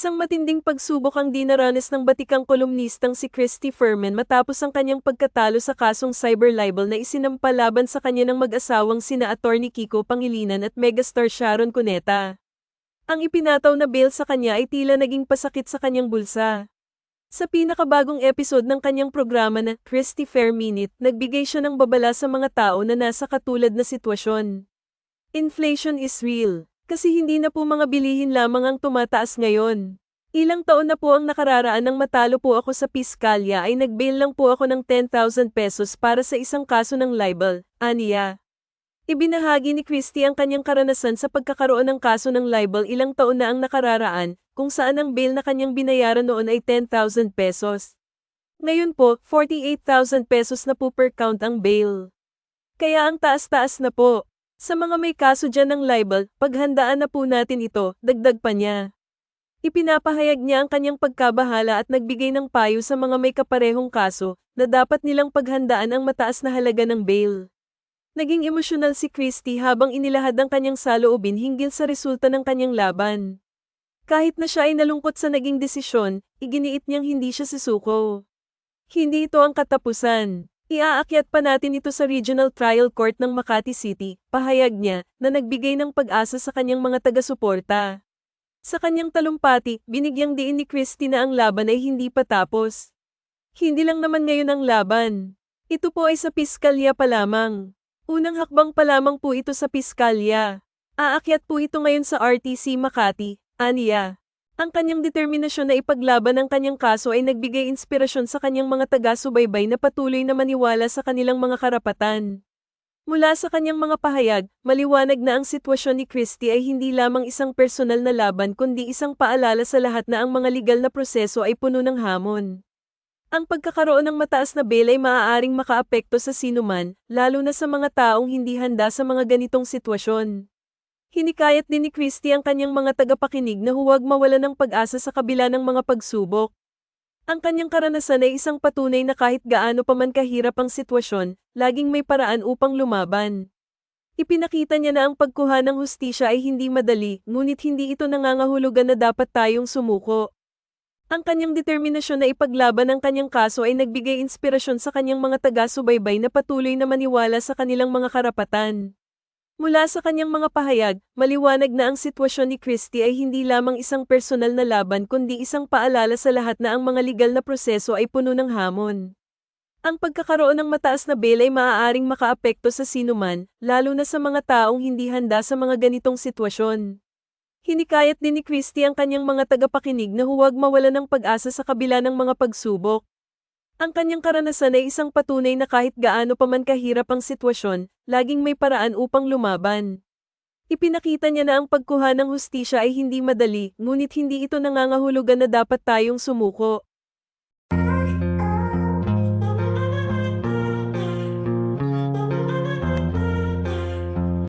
Isang matinding pagsubok ang dinaranas ng batikang kolumnistang si Christy Furman matapos ang kanyang pagkatalo sa kasong cyber libel na isinampa laban sa kanya ng mag-asawang sina Attorney Kiko Pangilinan at megastar Sharon Cuneta. Ang ipinataw na bail sa kanya ay tila naging pasakit sa kanyang bulsa. Sa pinakabagong episode ng kanyang programa na Christy Fair Minute, nagbigay siya ng babala sa mga tao na nasa katulad na sitwasyon. Inflation is real. Kasi hindi na po mga bilihin lamang ang tumataas ngayon. Ilang taon na po ang nakararaan nang matalo po ako sa piskalya ay nagbail lang po ako ng 10,000 pesos para sa isang kaso ng libel, aniya. Ibinahagi ni Christie ang kanyang karanasan sa pagkakaroon ng kaso ng libel ilang taon na ang nakararaan, kung saan ang bail na kanyang binayaran noon ay 10,000 pesos. Ngayon po, 48,000 pesos na po per count ang bail. Kaya ang taas-taas na po. Sa mga may kaso dyan ng libel, paghandaan na po natin ito, dagdag pa niya. Ipinapahayag niya ang kanyang pagkabahala at nagbigay ng payo sa mga may kaparehong kaso na dapat nilang paghandaan ang mataas na halaga ng bail. Naging emosyonal si Christy habang inilahad ang kanyang saloobin hinggil sa resulta ng kanyang laban. Kahit na siya ay nalungkot sa naging desisyon, iginiit niyang hindi siya susuko. Hindi ito ang katapusan. Iaakyat pa natin ito sa Regional Trial Court ng Makati City, pahayag niya, na nagbigay ng pag-asa sa kanyang mga taga-suporta. Sa kanyang talumpati, binigyang diin ni Christy na ang laban ay hindi pa tapos. Hindi lang naman ngayon ang laban. Ito po ay sa piskalya pa lamang. Unang hakbang pa lamang po ito sa piskalya. Aakyat po ito ngayon sa RTC Makati, Aniya. Ang kanyang determinasyon na ipaglaban ang kanyang kaso ay nagbigay inspirasyon sa kanyang mga taga-subaybay na patuloy na maniwala sa kanilang mga karapatan. Mula sa kanyang mga pahayag, maliwanag na ang sitwasyon ni Christie ay hindi lamang isang personal na laban kundi isang paalala sa lahat na ang mga legal na proseso ay puno ng hamon. Ang pagkakaroon ng mataas na bail ay maaaring makaapekto sa sinuman, lalo na sa mga taong hindi handa sa mga ganitong sitwasyon. Hinikayat din ni Christie ang kanyang mga tagapakinig na huwag mawala ng pag-asa sa kabila ng mga pagsubok. Ang kanyang karanasan ay isang patunay na kahit gaano pa man kahirap ang sitwasyon, laging may paraan upang lumaban. Ipinakita niya na ang pagkuha ng hustisya ay hindi madali, ngunit hindi ito nangangahulugan na dapat tayong sumuko. Ang kanyang determinasyon na ipaglaban ang kanyang kaso ay nagbigay inspirasyon sa kanyang mga taga-subaybay na patuloy na maniwala sa kanilang mga karapatan. Mula sa kanyang mga pahayag, maliwanag na ang sitwasyon ni Christie ay hindi lamang isang personal na laban kundi isang paalala sa lahat na ang mga legal na proseso ay puno ng hamon. Ang pagkakaroon ng mataas na bail ay maaaring makaapekto sa sinuman, lalo na sa mga taong hindi handa sa mga ganitong sitwasyon. Hinikayat din ni Christie ang kanyang mga tagapakinig na huwag mawala ng pag-asa sa kabila ng mga pagsubok. Ang kanyang karanasan ay isang patunay na kahit gaano pa man kahirap ang sitwasyon, laging may paraan upang lumaban. Ipinakita niya na ang pagkuha ng hustisya ay hindi madali, ngunit hindi ito nangangahulugan na dapat tayong sumuko.